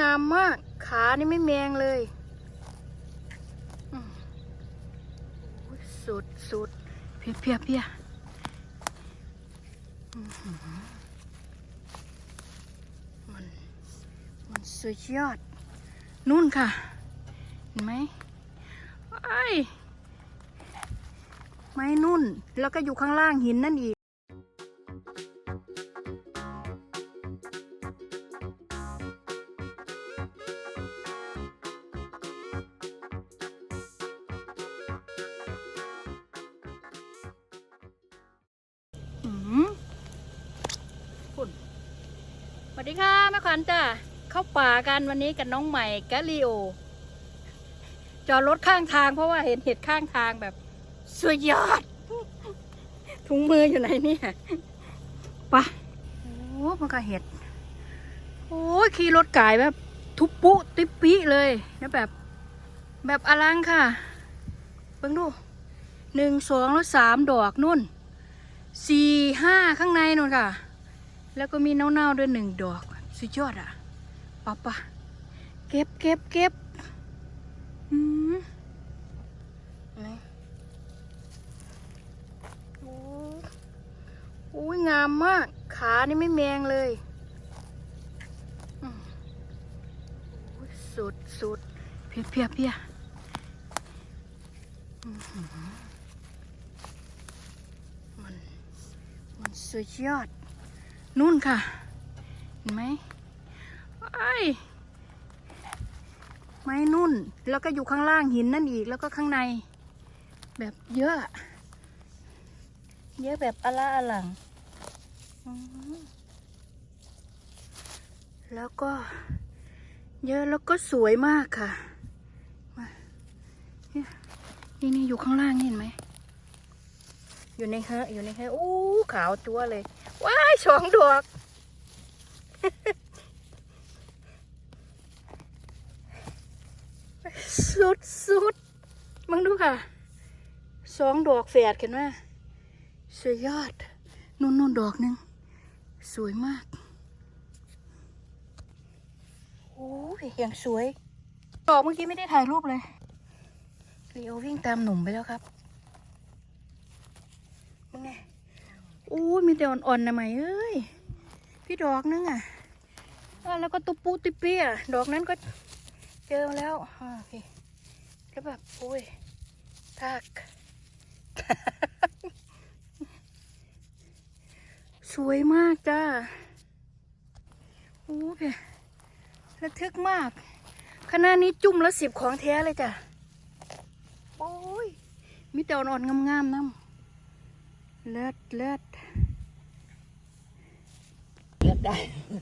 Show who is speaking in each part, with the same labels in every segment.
Speaker 1: งามมาก ขานี่ไม่แมงเลยสุดสุดเพียเพียเพียมันมันสุดยอด นู่นค่ะ เห็นไหมไอ้ไม้นุ่น แล้วก็อยู่ข้างล่างหินนั่นอีก คุณสวัสดีค่ะแม่ขวัญจ้าเข้าป่ากันวันนี้กับน้องใหม่กะลีโอ จอดรถข้างทางเพราะว่าเห็นเห็ดข้างทางแบบสุดยอด ถุงมืออยู่ไหนเนี่ยปะโอ้มันก็เห็ด โอ้ยขี่รถไก่แบบ ทุบปุติปปิเลยแล้วแบบ แบบอลังค่ะ เบิ่งดูหนึ่งสองแล้วสามดอกนุ่น สี่ห้าข้างในนู่นค่ะ แล้วก็มีเน่าๆด้วยหนึ่งดอก สุดยอดอะปะปะเก็บเก็บเก็บอืมอะไรโอ้โอ้ยงามมาก ขานี่ไม่แมงเลยอืมโอ้ยสุดสุดเพียเพียเพียอื้อหือมัน มัน สุดยอด นู่นค่ะ เห็นไหมไอ้ไม้นุ่น แล้วก็อยู่ข้างล่างหินนั่นอีก แล้วก็ข้างใน แบบเยอะ เยอะแบบอละอลัง แล้วก็ เยอะแล้วก็สวยมากค่ะ นี่นี่อยู่ข้างล่างเห็นไหม อยู่ในเฮออยู่ในเฮออู้ขาวจัวเลย ว้ายสองดอก สุดสุดมึงดูค่ะ สองดอกแฝดเห็นไหมสวยยอด นุ่นนุ่นดอกหนึ่ง สวยมากโอ้ยอย่างสวย ดอกเมื่อกี้ไม่ได้ถ่ายรูปเลยลีโอวิ่งตามหนุ่มไปแล้วครับ มึงไงอู้ยมีแต่อ่อนๆนะไหมเอ้ย พี่ดอกนึงอะแล้วก็ตุปูติปีอะดอกนั้นก็เจอแล้วโอเคแล้วแบบโอ้ยทากสวยมากจ้าโอ้ยระทึกมากขณะนี้จุ่มละสิบของแท้เลยจ้ะ โอ้ย มีแต่อ่อนๆงามๆน้ำ เลิศเลิศ
Speaker 2: เลือกได้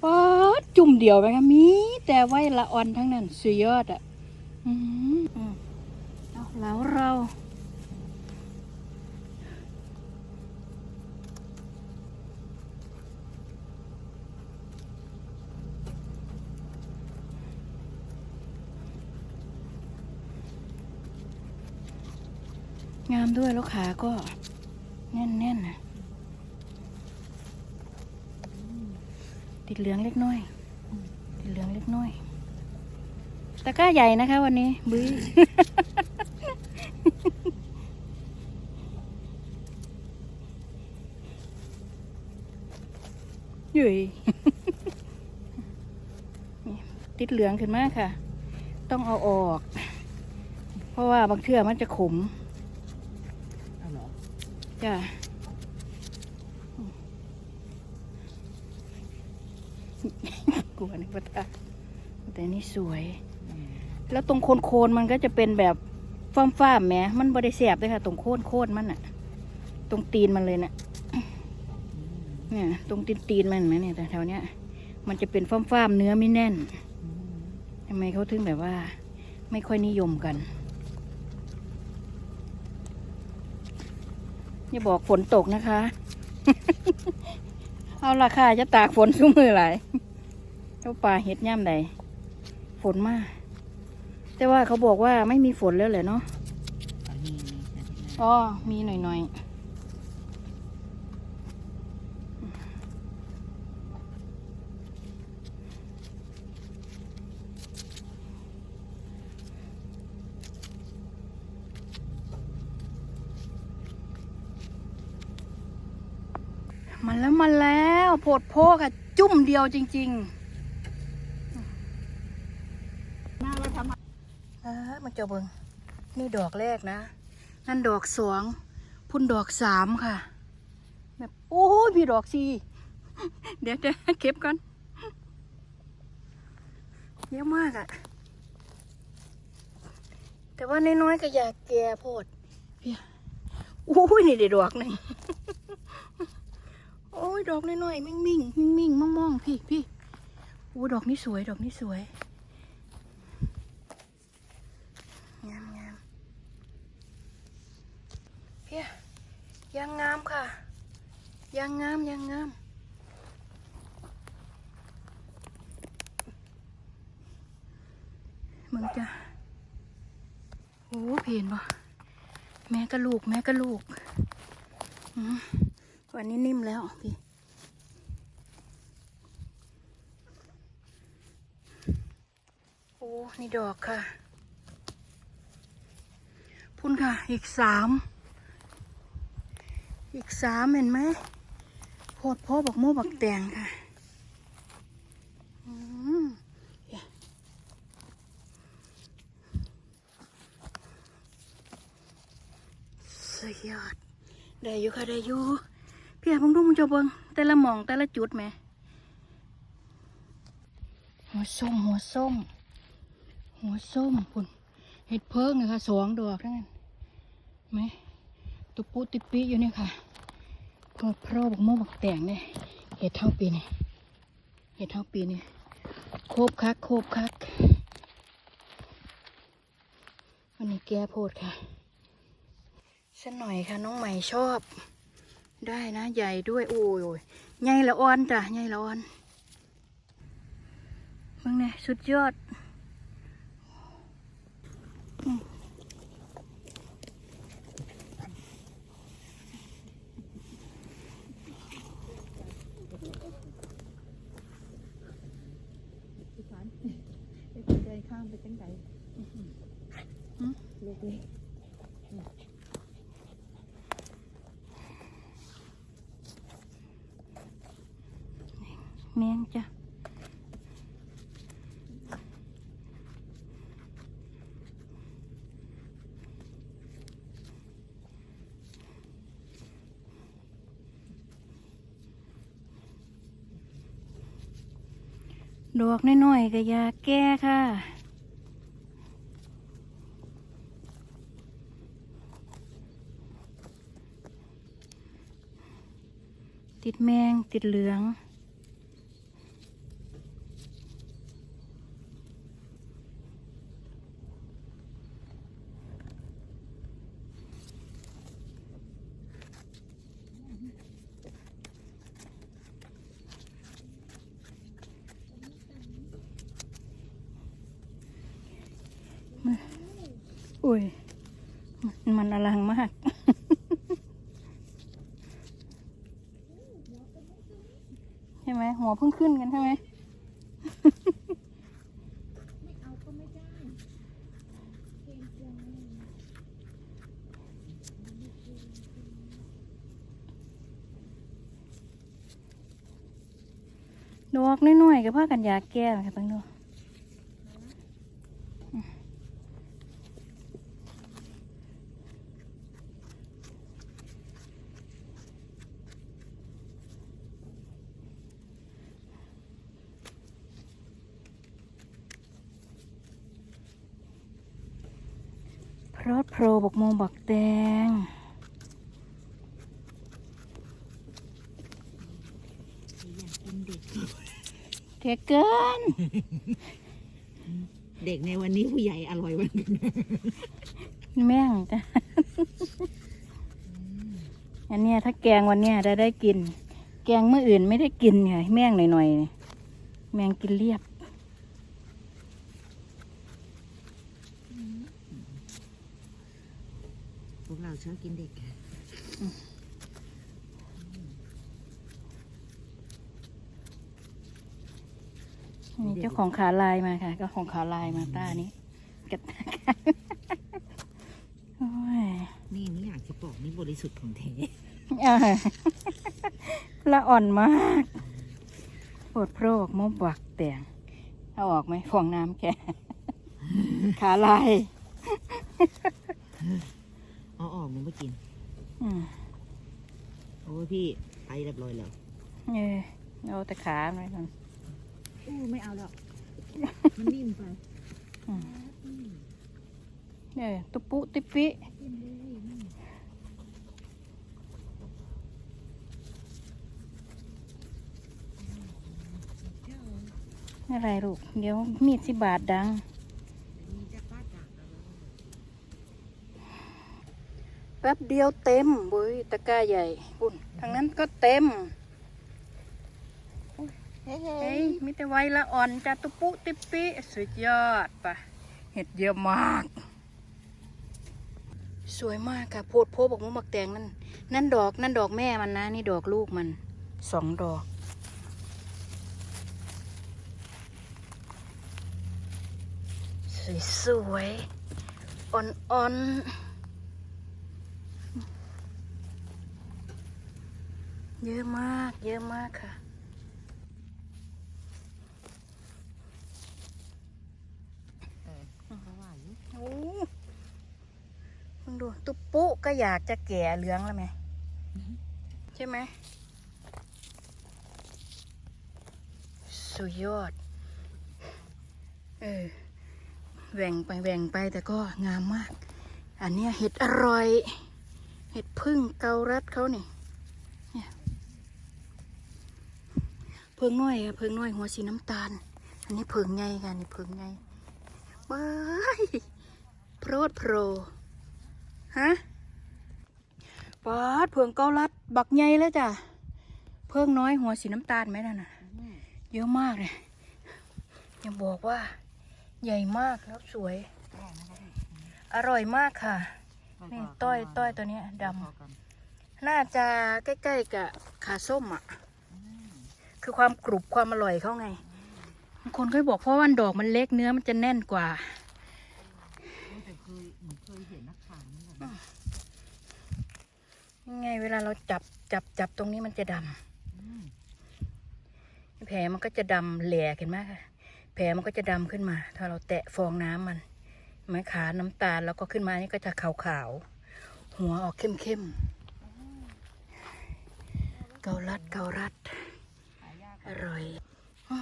Speaker 1: ป๊อดจุ่มเดียวไปค่ะมีแต่ไว้ละอ่อนทั้งนั้นสุดยอดอะอืมอืมเอาแล้วเรางามด้วยแล้วขาก็ แน่นๆนนะติดเหลืองเล็กน้อย ติดเหลืองเล็กน้อยตะกร้าใหญ่นะคะ วันนี้บื้อยุ่ยติดเหลืองขึ้นมากค่ะ ต้องเอาออก เพราะว่าบางเทื่อมันจะขม จ้ะกลัวนึกว่าตาแต่นี่สวย
Speaker 2: อืม
Speaker 1: แล้วตรงโคนโคนๆมันก็จะเป็นแบบฟ้ามฟ้ามๆแหมมันบริเสียบเลยค่ะ ตรงโคนโคนมันอะตรงตีนมันเลยนะเนี่ย ตรงตีนตีนๆมันเห็นไหมเนี่ยแต่แถวเนี้ย มันจะเป็นฟ้ามฟ้ามๆเนื้อไม่แน่น
Speaker 2: อืม
Speaker 1: ทำไมเขาถึงแบบว่า ไม่ค่อยนิยมกัน อย่าบอกฝนตกนะคะ เอาราคาจะตากฝนซุ้มือหลายเจ้าป่าเห็ดย่ำใดฝนมาก แต่ว่าเขาบอกว่าไม่มีฝนแล้วแหละเนาะ
Speaker 2: อันนี้นี่อันนี้นะ
Speaker 1: อ๋อมีหน่อย มาแล้วมาแล้วโพดโพค่ะ จุ่มเดียวจริง
Speaker 2: หน้าเราทำ
Speaker 1: เออมาเจ้าเบิงนี่ดอกแรกนะ นั่นดอกสองพุ่นดอกสามค่ะแบบโอ้ยมีดอกสี่เดี๋ยวเดี๋ยวเก็บก่อนเยอะมากอะแต่ว่าน้อยๆก็อยากแก่โพดเพียโอ้ยนี่เดี๋ยวดอกหนึ่ง โอ้ยดอกน้อยๆมิ่งมิ่งมิ่งมิ่งมองมองๆพี่พี่โอ้ดอกนี้สวยดอกนี้สวยงามงามเพี่ยยังงามค่ะ ยังงามยังงามมึงจะโอ้เพนบ่แม่กระลูกแม่กระลูกอืม วันนี้นิ่มแล้วพี่โอ้นี่ดอกค่ะ พุ่นค่ะ อีกสาม อีกสามเห็นไหมโพดพ่อบักโม่บักแตงค่ะอืมยวสุดยอด ได้อยู่ค่ะ ได้อยู่ พี่อาพงดูมึงจะเบิงแต่ละหมองแต่ละจุดไหม หัวส้มหัวส้ม หัวส้มพุ่นเห็ดเพิ่งนะคะสองดอกทั้งนั้นไหมตุปุติปิอยู่นี่ค่ะพอเพราบักโม่บักแต่งเนี่ยเห็ดเท่าปีนี่เห็ดเท่าปีนี่โคบคักโคบคักวันนี้แก้โพดค่ะสักหน่อยค่ะ น้องใหม่ชอบ ได้นะ ใหญ่ด้วยโอ้ยโอ้ยใหญ่ละอ่อนจ้ะใหญ่ละอ่อนมึงเนี่ยสุดยอด
Speaker 2: ที่ฝันไปเดินข้ามไปจังไดลูกเล็ก
Speaker 1: แมงจ้ะ ดอกน้อยๆก็อยาแก้ค่ะ ติดแมงติดเหลือง อุ้ย มันอลังมาก ใช่ไหมหัวเพิ่งขึ้นกันใช่ไหม ดอกน้อยๆกับผ้ากันยาแก้ค่ะตั้งดูพรอดโพรบกมงบักแดง
Speaker 2: อยากกินเด็ก
Speaker 1: เทียเกิน
Speaker 2: เด็กในวันนี้ผู้ใหญ่อร่อยวันนี้
Speaker 1: แม่งจ้ะอันเนี้ยถ้าแกงวันเนี้ยได้ได้กิน แกงเมื่ออื่นไม่ได้กินค่ะแม่งหน่อยๆนี่แมงกินเรียบ
Speaker 2: พวกเราชอบกินเด็ก
Speaker 1: นี่เจ้าของขาลายมาค่ะเจ้าของขาลายมาต้านี้กัดโอ้ย
Speaker 2: นี่นี่อยากจะบอกนี่บริสุทธิ์ของแท้
Speaker 1: อ่าบละอ่อนมากปวดโพรกมบักแตงเอาออกไหมฟองน้ำแกขาลาย
Speaker 2: เอาออกมึงไม่กิน
Speaker 1: อืม
Speaker 2: โอ้ยพี่ไปเรียบร้อยแล้ว
Speaker 1: เออเอาแต่ขาไว้ก่อน
Speaker 2: อู้ไม่เอาแล้วมันนิ่มไป
Speaker 1: อืมเออตุปุติปิ
Speaker 2: นิ่มเลยนิ่ม
Speaker 1: อะไรลูก เดี๋ยวมีดสิบาทดัง
Speaker 2: มีจะป้าจากเรา
Speaker 1: แป๊บเดียวเต็มบุยตะกร้าใหญ่ปุ่นทางนั้นก็เต็ม
Speaker 2: เฮ้
Speaker 1: ยมิแต่ไวละอ่อนจาตุปุติปิสุดยอดปะเห็ดเยอะมาก สวยมากค่ะโพดโพบอกมุมักแตงนั่นนั่นดอกนั่นดอกแม่มันนะ นี่ดอกลูกมันสองดอกสวยๆอ่อนๆ เยอะมาก เยอะมากค่ะ
Speaker 2: เขาว่าอยู่
Speaker 1: โอ้มึงดู ตุ๊ปปุ๊ก็อยากจะแก่เหลืองแล้วไหม ใช่ไหม สุดยอด เออแหว่งไปแหว่งไปแต่ก็งามมาก อันเนี้ยเห็ดอร่อย เห็ดพึ่งเกาลัดเขานี่เนี่ยเพิงน้อยอะเพิงน้อยหัวสีน้ำตาล อันนี้เพิงไงกันนี่เพิงไงบายโพรดโพรฮะปาดเพิงเกาลัด บักไงแล้วจ้ะ เพิงน้อยหัวสีน้ำตาลไหมนั่นน่ะ เยอะมากเลยอย่าบอกว่า ใหญ่มากแล้วสวย อร่อยมากค่ะ นี่ต้อยต้อยตัวนี้ดำน่าจะใกล้ๆกับขาส้มอะ คือความกรุบความอร่อยเขาไงบางคนก็บอกเพราะว่าดอกมันเล็กเนื้อมันจะแน่นกว่า
Speaker 2: แต่เคยเหมือนเคยเห็นนักข่าวนั่นแหละ
Speaker 1: ยัง ไงเวลาเราจับจับจับตรงนี้มันจะดำแผลมันก็จะดำแหลกเห็นไหมคะแผลมันก็จะดำขึ้นมา ถ้าเราแตะฟองน้ำมันไม้ขาน้ำตาลแล้วก็ขึ้นมานี่ก็จะขาวๆหัวออกเข้มๆเกาลัดเกาลัด อร่อยอ๋อ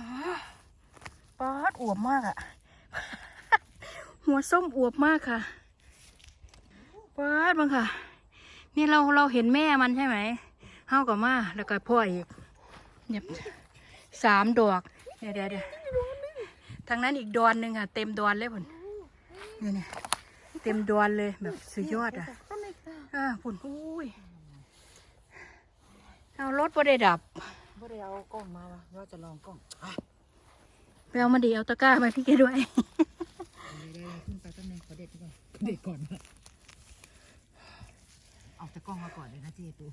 Speaker 1: ป๊อดอวบมากอะหัวส้มอวบมากค่ะป๊อดบังค่ะ นี่เราเราเห็นแม่มันใช่ไหมเฮากับมาแล้วก็พ่ออีกเนี่ยสามดอกเดี๋ยวเดี๋ยวเดี๋ยวทางนั้นอีกดอนหนึ่งอะ เต็มดอนเลยผุนนี่เนี่ยเต็มดอนเลยแบบสุดยอดอะอ่าผุนอุ้ยเอารถบ่ได้ดับ
Speaker 2: บ่ได้เอากล้องมาวะว่าจะลองกล้องอะ
Speaker 1: ไปเอามาดีเอาตะกร้ามาที่แกด้วย
Speaker 2: เดี๋ยวๆขึ้นไปแป๊บนึงขอเด็ดก่อนเด็ดก่อน นะเอาแต่กล้องมาก่อนเลยนะเจ๊ตู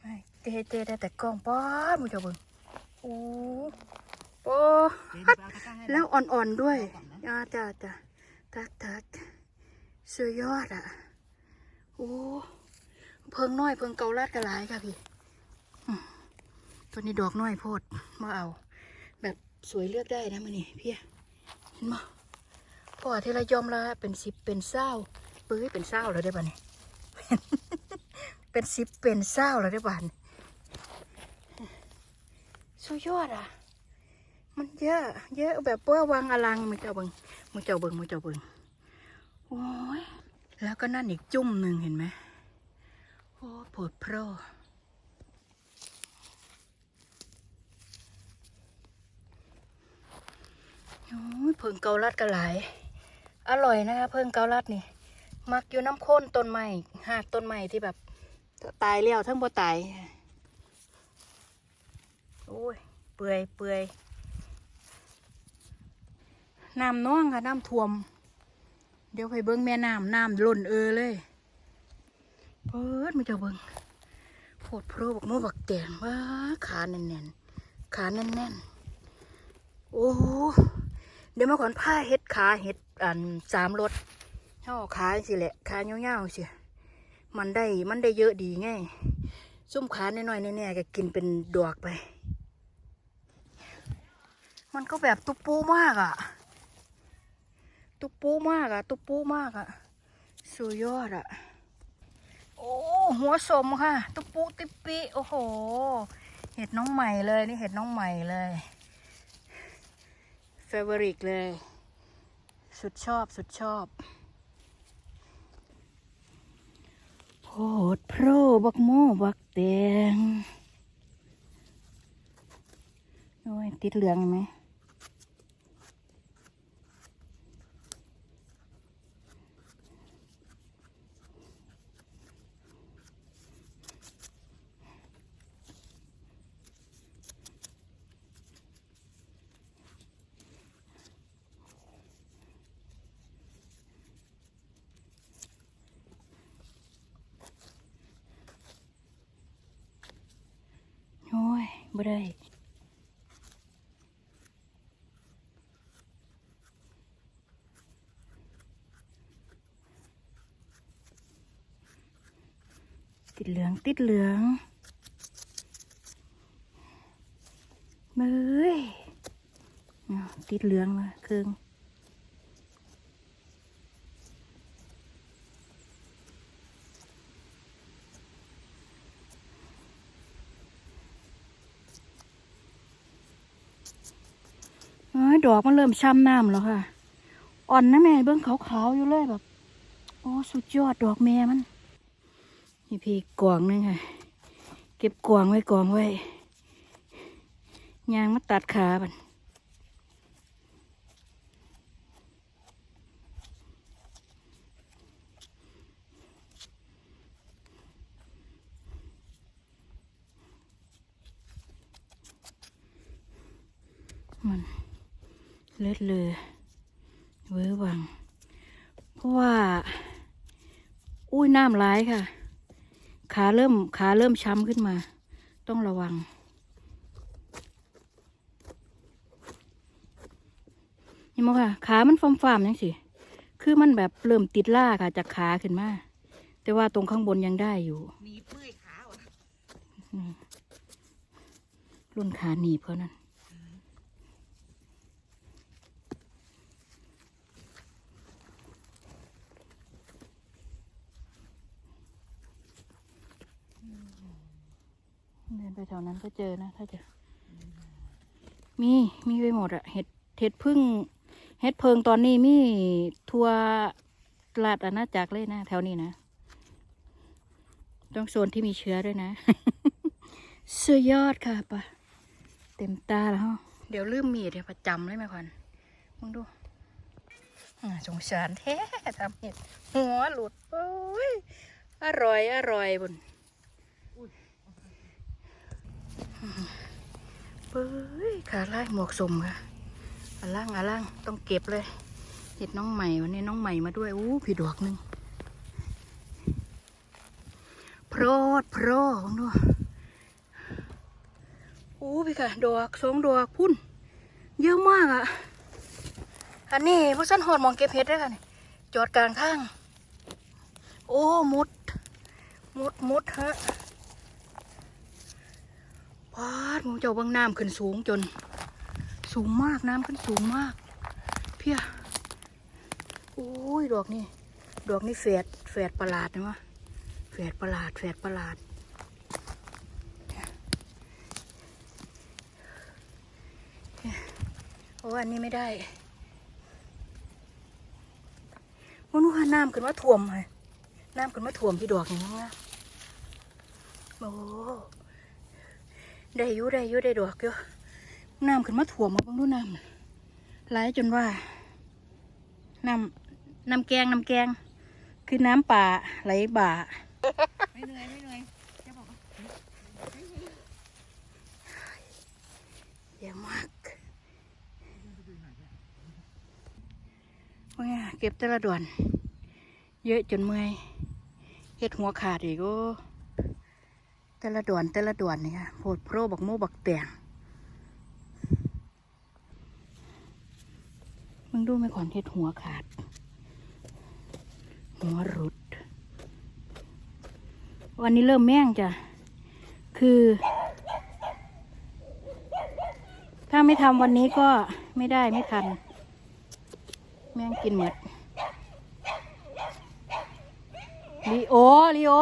Speaker 1: ไม่เจเจได้แต่กล้องป๊อดมึงจะเบิ่งโอ้โอ้
Speaker 2: เจ๊เดี๋ยวไปเอาตะกร้าให้
Speaker 1: แล้วอ่อนๆด้วยอ่าจ้าจ้าทักทักสุดยอดอะโอ้เพิงน้อยเพิงเกาลัดกระหลายค่ะพี่อืมตัวนี้ดอกน้อยโพดมาเอา แบบสวยเลือกได้นะมันนี่พี่เห็นมั้พ่อที่เรายอมละเป็นสิบเป็นเศร้าเปื้ยเป็นเศร้าแล้วได้ป่ะนี่ เป็นสิบเป็นเศร้าแล้วได้ป่ะนี่สุดยอดอะ มันเยอะ เยอะแบบว่าวางอลังมือเจ้าเบิงมือเจ้าเบิงมือเจ้าเบิงโอ้ยแล้วก็นั่นอีกจุ่มหนึ่งเห็นไหมโอ้ปวดโพรโอ้ยเพิ่งเกาลัดกันหลาย อร่อยนะคะเพิ่งเกาลัดนี่ มักอยู่น้ำข้นต้นไม้หากต้นไม้ที่แบบตายแล้วทั้งบ่ตายโอ้ย เปื่อยเปื่อยน้ำน้องค่ะ น้ำท่วม เดี๋ยวไปเบิ้งแม่น้ำน้ำล้นเออเลยเปิดมาเจะเบิ้งโพดโพรบอกโมบักแตงว่าขาแน่นๆขาแน่นๆ โอ้โหเดี๋ยวมาขอนผ้าเฮ็ดขาเฮ็ดอันสามรถ เท่าขาสิแหละขาเงี้ยวๆสิมันได้มันได้เยอะดีไงซุ่มขาหน่อยๆแน่ๆก็กินเป็นดอกไป มันก็แบบตุ๊ปูมากอะตุ๊ปูมากอะตุ๊ปูมากอะสุดยอดอะโอ้หัวสมค่ะ ตุ๊ปูติปปิโอ้โห เห็ดน้องใหม่เลยนี่เห็ดน้องใหม่เลยเฟเวอริกเลย สุดชอบสุดชอบ โพดโพรบักโมบักแดงโอ้ยติดเหลืองไหมโอ้ย บ่ได้ติดเหลืองติดเหลืองเบ้ยอ้าติดเหลืองมาครึ่ง ยดอกมันเริ่มช้ำน้ำแล้วค่ะ อ่อนนะแม่เบิ้องขาวๆอยู่เลยแบบ โอ้สุดยอดดอกแม่มันนี่พี่กวางนึงค่ะ เก็บกวางไว้กวางไว้ยางมาตัดขาบันมัน เลือดเลยเวอร์วัง เพราะว่า อุ้ยน้ำร้ายค่ะ ขาเริ่มขาเริ่มช้ำขึ้นมา ต้องระวัง นี่มั้งค่ะ ขามันฟอมฟามๆยังสิคือมันแบบเริ่มติดล่าค่ะจากขาขึ้นมา แต่ว่าตรงข้างบนยังได้อยู่
Speaker 2: หนีบเมื่อยขาว่ะ
Speaker 1: รุ่นขาหนีบเขานั่น เดินไปแถวนั้นก็เจอนะถ้าจะมีมีไปหมดอะเห็ดเห็ดพึ่งเห็ดเพิงตอนนี้มีทัวตลาดอาณาจักรเลยนะแถวนี้นะ ต้องโซนที่มีเชื้อด้วยนะสุดยอดค่ะปะเต็มตาแล้ว เดี๋ยวลืมมีดเดี๋ยวประจำเลยแม่ควันมึงดูสงสารแท้ทำเห็ดหัวหลุดโอ้ยอร่อย อร่อยบุญ เฮ้ยขาไล่หมวกสมค่ะอาล่างอาล่างต้องเก็บเลย เห็ดน้องใหม่วันนี้น้องใหม่มาด้วยอู้พี่ดอกหนึ่งโพรดโพรดมึงดูโอ้พี่ค่ะ ดอกสองดอกพุ่น เยอะมากอะ อันนี้พวกฉันหอดมองเก็บเห็ดได้ค่ะนี่จอดกลางทาง โอ้มุด มุดมุดฮะ พาดมูเจ้าบางน้ำขึ้นสูงจน สูงมากน้ำขึ้นสูงมาก เพียโอ้ยดอกนี่ดอกนี่แฝดแฝดประหลาดนะวะแฝดประหลาดแฝดประหลาดเพราะว่าอันนี้ไม่ได้มันว่าน้ำขึ้นมาถ่วมเลยน้ำขึ้นมาถ่วมที่ดอกอย่างนี้นะโอ้ ได้อยุได้อยุได้ดอกเยอะน้ำขึ้นมาถ่วมมาบ้างดูน้ำไหลจนว่าน้ำน้ำแกงน้ำแกง คือน้ำป่าไหลบ่า
Speaker 2: ไม่เหนื่อยไม่เหนื่อยจะบอกว่า
Speaker 1: เยอะมากว่าไงเก็บแต่ละด่วน เยอะจนเมื่อยเฮ็ดหัวขาดอีกโอ้ แต่ละด่วนแต่ละด่วนนี่ค่ะโพดโพรบักโมบักแตงมึงดูไมก่อนเฮ็ดหัวขาด หัวรุด วันนี้เริ่มแม่งจ้ะ คือ ถ้าไม่ทำวันนี้ก็ไม่ได้ไม่ทัน แม่งกินหมดลีโอลีโอ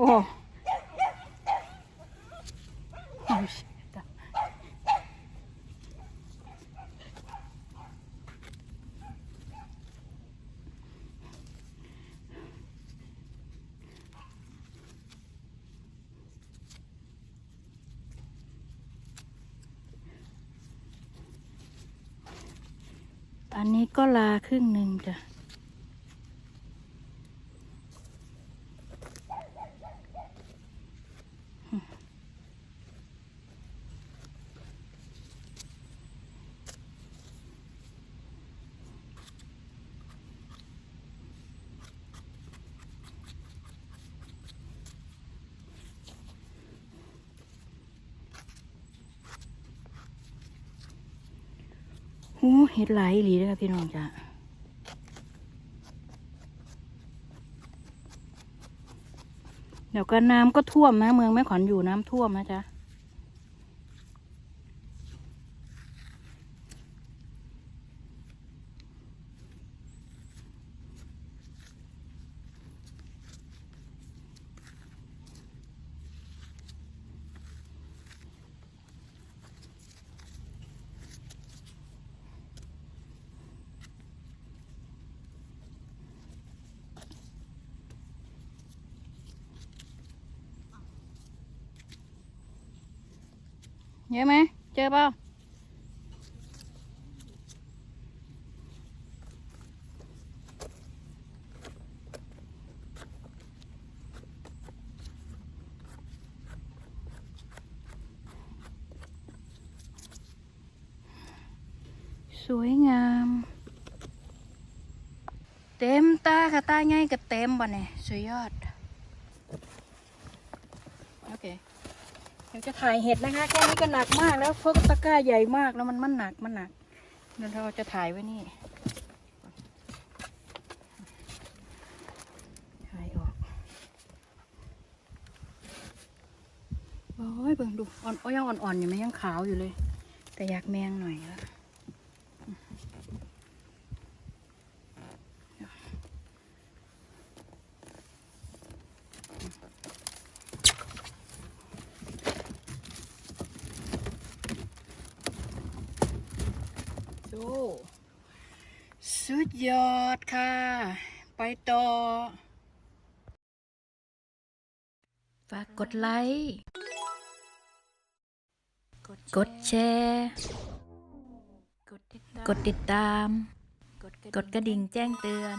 Speaker 1: โอ้อันนี้ก็ลาครึ่งหนึ่งจ้ะ โอ้ เฮ็ดไลายอีหลีเลยค่ะพี่น้องจ้ะเดี๋ยวก็น้ำก็ท่วมนะ เมืองแม่ขวัญอยู่น้ำท่วมนะจ๊ะ เยอะไหม เจอเปล่าสวยงาม เต็มตาค่ะตาไงกับเต็มบ่เนี่ยสุดยอด โอเค เดี๋ยวจะถ่ายเห็ดนะคะ แค่นี้ก็หนักมากแล้วเพราะตะกร้าใหญ่มากแล้วมันมันหนักมันหนักเดี๋ยวเราจะถ่ายไว้นี่ถ่ายออกโอ้ยเบิ่งดูอ่อนอ้ยยังอ่อนๆอยู่ไหมยังขาวอยู่เลย แต่อยากแมงหน่อยละ สุดยอดค่ะ ไปต่อ ฝากกดไลค์ กดแชร์ กดติดตาม กดกระดิ่งแจ้งเตือน